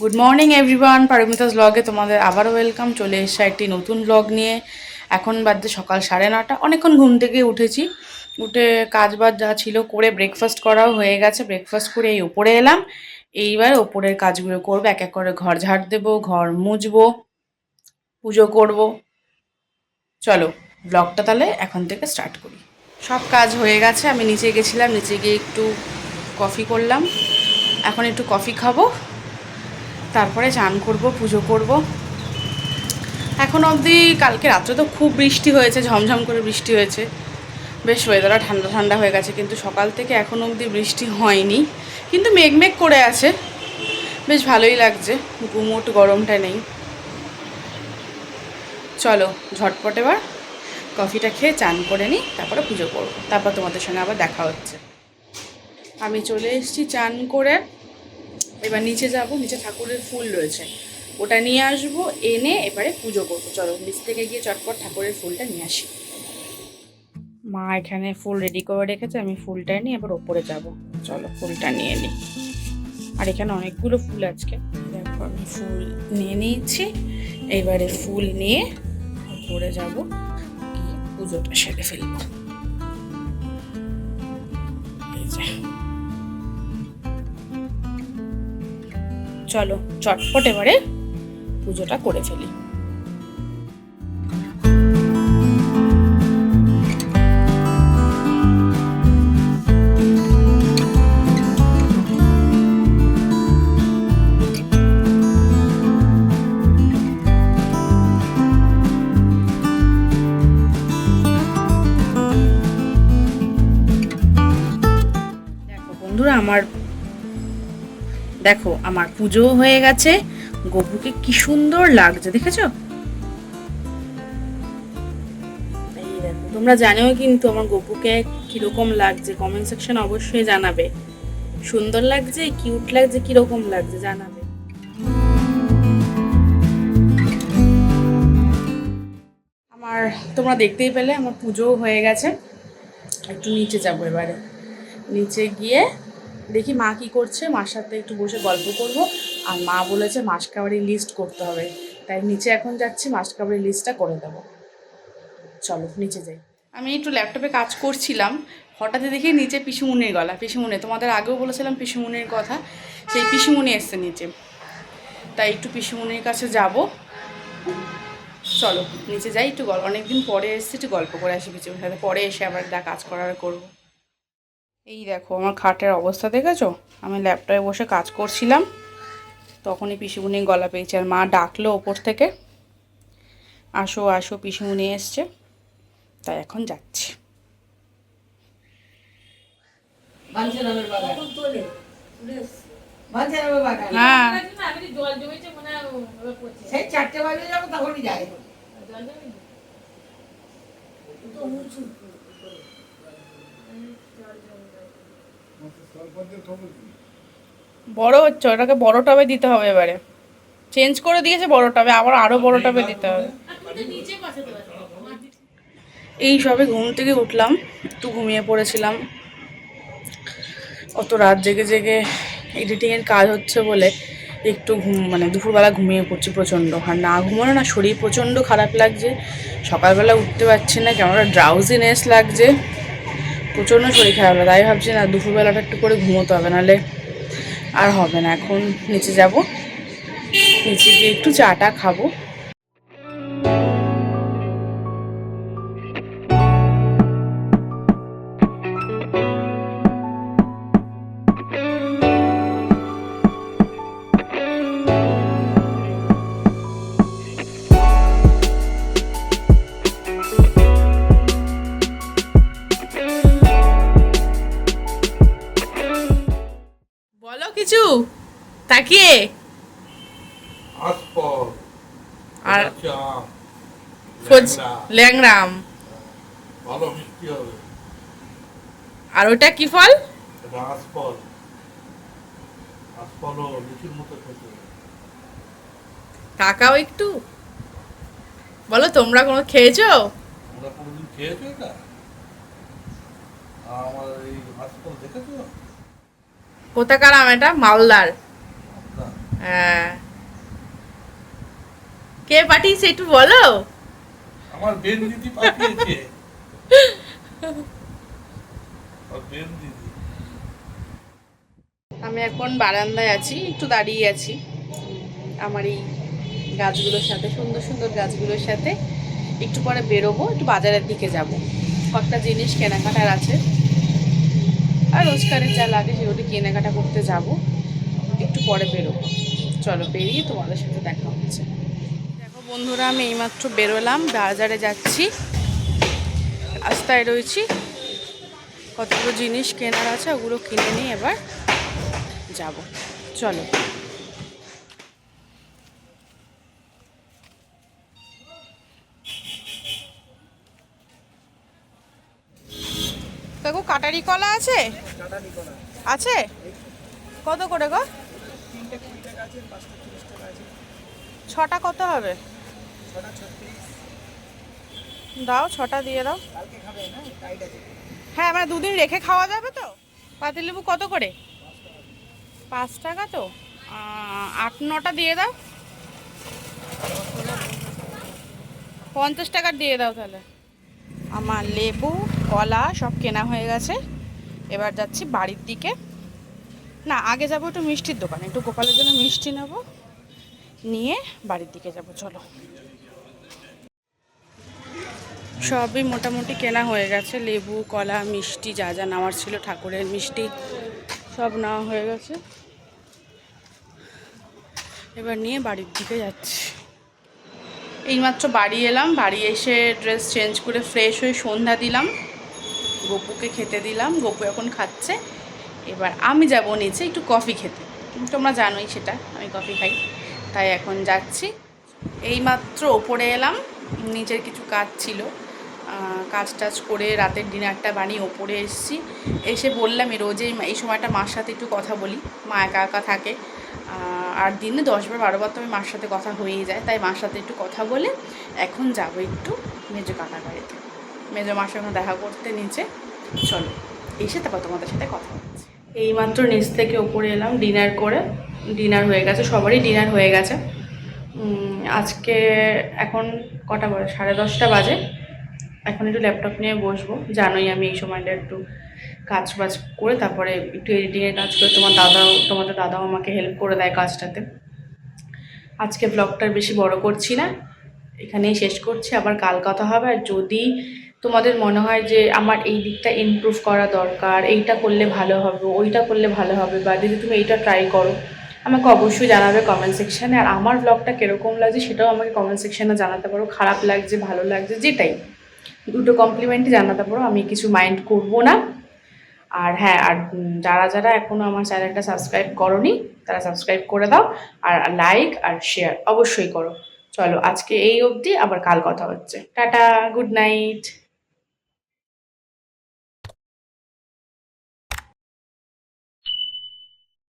Good morning everyone Paromita's ব্লগে তোমাদের আবারও ওয়েলকাম চলে এসছে একটি নতুন ব্লগ নিয়ে। এখন বাজে সকাল সাড়ে নটা। অনেকক্ষণ ঘুম থেকে উঠেছি। উঠে কাজ বাজ যা ছিল করে ব্রেকফাস্ট করাও হয়ে গেছে। ব্রেকফাস্ট করে এই উপরে এলাম। এইবার ওপরের কাজগুলো করব। এক এক করে ঘর ঝাড় দেবো, ঘর মুছবো, পুজো করব। চলো ব্লগটা তাহলে এখন থেকে স্টার্ট করি। সব কাজ হয়ে গেছে। আমি নিচে গেছিলাম। নিচে গিয়ে একটু কফি করলাম। এখন একটু কফি খাব। তারপরে চান করব, পুজো করব। এখন অবধি কালকে রাত্রে তো খুব বৃষ্টি হয়েছে, ঝমঝম করে বৃষ্টি হয়েছে। বেশ ওয়েদারটা ঠান্ডা ঠান্ডা হয়ে গেছে, কিন্তু সকাল থেকে এখন অবধি বৃষ্টি হয়নি। কিন্তু মেঘমেঘ করে আছে। বেশ ভালোই লাগছে, গুমোট গরমটা নেই। চলো, ঝটপট এবার কফিটা খেয়ে চান করে নিই, তারপরে পুজো করব। তারপর তোমাদের সঙ্গে আবার দেখা হচ্ছে। আমি চলে এসেছি চান করে। এবার নিচে যাব, নিচে ঠাকুরের ফুল রয়েছে। ওটা নিয়ে আসব, এনে এবারে পুজো করব। চলো, নিচ থেকে গিয়ে চটপট ঠাকুরের ফুলটা নিয়ে আসি। মা এখানে ফুল রেডি করে রেখেছে, আমি ফুলটা নিয়ে এবার ওপরে যাব। চলো, ফুলটা নিয়ে নিই আর এখানে অনেকগুলো ফুল আজকে। দেখো, আমি ফুল নিয়ে নিয়েছি। এবারে ফুল নিয়ে ওপরে যাব। গিয়ে পুজোটা সেরে ফেলব। চলো চটপট এবারে পুজোটা করে ফেলি। দেখো, আমার পুজো হয়ে গেছে। গপুকে কি সুন্দর লাগছে, দেখেছ? তোমরা জানিও কিন্তু আমার গপুকে কীরকম লাগছে কমেন্ট সেকশন অবশ্যই জানাবে। সুন্দর লাগছে কিউট লাগছে, কীরকম লাগছে, জানাবে। আমার, তোমরা দেখতেই পেলে, আমার পুজোও হয়ে গেছে। একটু নিচে যাব এবারে। নিচে গিয়ে দেখি মা কি করছে, মার সাথে একটু বসে গল্প করব। আর মা বলেছে মাস কাবারির লিস্ট করতে হবে। তাই নিচে এখন যাচ্ছি মাস কাবারির লিস্টটা করে দেবো। চলো, নিচে যাই। আমি একটু ল্যাপটপে কাজ করছিলাম, হঠাৎ দেখি নিচে পিসুমুনির গলা। পিসুমুনি, তোমাদের আগেও বলেছিলাম পিসুমুনির কথা, সেই পিসুমুনি এসছে নিচে। তাই একটু পিসুমুনির কাছে যাব। চলো, নিচে যাই, একটু গল্প অনেকদিন পরে এসেছি, একটু গল্প করে আসি পিছুমুনির সাথে। পরে এসে আবার যা কাজ করার করব। এই দেখো আমার খাটের অবস্থা দেখেছ? আমি ল্যাপটপে বসে কাজ করছিলাম। তখনই পিসিমুনি গলা পেয়েছে আর মা ডাকলো ওপর থেকে। আসো আসো পিসিমুনি এসছে। তাই এখন যাচ্ছি। হ্যাঁ। জল বড় হচ্ছে, ওটাকে বড় টবে দিতে হবে এবারে। চেঞ্জ করে দিয়েছে বড় টবে, আবার আরও বড় টবে দিতে হবে। এই সবে ঘুম থেকে উঠলাম, একটু ঘুমিয়ে পড়েছিলাম। অত রাত জেগে জেগে এডিটিংয়ের কাজ হচ্ছে বলে একটু ঘুম মানে দুপুরবেলা ঘুমিয়ে পড়ছি প্রচণ্ড। আর না ঘুমানো, না শরীর প্রচণ্ড খারাপ লাগছে। সকালবেলা উঠতে পারছি না কেমন ড্রাউজিনেস লাগছে। প্রচণ্ড শরীর খারাপ লাগে। তাই ভাবছি না, দুপুরবেলাটা একটু করে ঘুমোতে হবে, নাহলে আর হবে না। এখন নিচে যাব, নিচে গিয়ে একটু চাটা খাব। কিছু? তাকিয়ে। আর ল্যাংরাম আর ওটা কি ফল? তাকাও একটু। বলো তোমরা কোনো খেয়েছো? খেয়েছো এটা? আমার এই দেখেছ? কোথাকার আম এটা? মালদার। হ্যাঁ। কে পাঠিয়েছে একটু বলো? আমার বেন দিদি পাঠিয়েছে। আমি এখন বারান্দায় আছি একটু দাঁড়িয়ে আছি। আমার এই গাছগুলোর সাথে সুন্দর সুন্দর গাছগুলোর সাথে। একটু পরে বেরোবো একটু বাজারের দিকে যাব। কয়েকটা জিনিস কেনাকাটার আছে। আর রোজকারের যা লাগে সেগুলো কেনাকাটা করতে যাব। একটু পরে বেরোবো। চলো বেরিয়ে তোমাদের সাথে দেখা হচ্ছে। দেখো বন্ধুরা, আমি এইমাত্র বেরোলাম, বাজারে যাচ্ছি। রাস্তায় রয়েছি। কতগুলো জিনিস কেনার আছে ওগুলো কিনে নিয়ে এবার যাব। চলো। কাকু কাটারি কলা আছে? আছে? কত করে গো? ছটা কত হবে? দাও, ছটা দিয়ে দাও। হ্যাঁ মানে দুদিন রেখে খাওয়া যাবে তো? পাতিলেবু কত করে? পাঁচ টাকা তো। আট, নটা দিয়ে দাও। পঞ্চাশ টাকার দিয়ে দাও তাহলে। আমার লেবু, কলা সব কেনা হয়ে গেছে। এবার যাচ্ছি বাড়ির দিকে। না, আগে যাব একটু মিষ্টির দোকানে। একটু গোপালের জন্য মিষ্টি নেব। নিয়ে বাড়ির দিকে যাব, চলো। সবই মোটামুটি কেনা হয়ে গেছে। লেবু, কলা, মিষ্টি, যা যা নেওয়ার ছিল ঠাকুরের মিষ্টি, সব নেওয়া হয়ে গেছে। এবার নিয়ে বাড়ির দিকে যাচ্ছি। এইমাত্র বাড়ি এলাম, বাড়ি এসে ড্রেস চেঞ্জ করে ফ্রেশ হয়ে সন্ধ্যা দিলাম। গপুকে খেতে দিলাম, গপু এখন খাচ্ছে। এবার আমি যাব নিচে একটু কফি খেতে। তোমরা জানোই সেটা, আমি কফি খাই। তাই এখন যাচ্ছি। এইমাত্র ওপরে এলাম, নিচের কিছু কাজ ছিল। কাজ টাজ করে রাতের ডিনারটা বানিয়ে ওপরে এসেছি। এসে বললাম রোজেই এই সময়টা মার সাথে একটু কথা বলি। মা একা একা থাকে আর দিনে দশবার, বারোবার তো আমি মার সাথে কথা হয়েই যায়, তাই মার সাথে একটু কথা বলে এখন যাব একটু মেজো কাকার বাড়িতে। মেজো মার সঙ্গে দেখা করতে নিচে, চলো, এসে তারপর তোমাদের সাথে কথা হচ্ছে এইমাত্র নিচ থেকে ওপরে এলাম, ডিনার করে, ডিনার হয়ে গেছে, সবারই ডিনার হয়ে গেছে। আজকে এখন কটা বাজে? সাড়ে দশটা বাজে। এখন একটু ল্যাপটপ নিয়ে বসবো, জানোই আমি এই সময়টা একটু কাজ বাজ করে তারপরে একটু এডিটিংয়ের কাজ করে তোমার দাদাও, তোমাদের দাদাও আমাকে হেল্প করে দেয় কাজটাতে। আজকে ব্লগটার বেশি বড় করছি না, এখানেই শেষ করছি। আবার কাল কথা হবে আর যদি তোমাদের মনে হয় যে আমার এই দিকটা ইমপ্রুভ করা দরকার, এইটা করলে ভালো হবে, ওইটা করলে ভালো হবে বা যদি তুমি এইটা ট্রাই করো, আমাকে অবশ্যই জানাবে কমেন্ট সেকশানে আর আমার ব্লগটা কীরকম লাগছে সেটাও আমাকে কমেন্ট সেকশানে জানাতে পারো। খারাপ লাগছে, ভালো লাগছে, যেটাই। দুটো কমপ্লিমেন্টই জানাতে পারো। আমি কিছু মাইন্ড করব না। আর হ্যাঁ আর যারা যারা এখনও আমার চ্যানেলটা সাবস্ক্রাইব করনি, তারা সাবস্ক্রাইব করে দাও আর লাইক আর শেয়ার অবশ্যই করো। চলো, আজকে এই অবধি, আবার কাল কথা হচ্ছে। Tata, good night.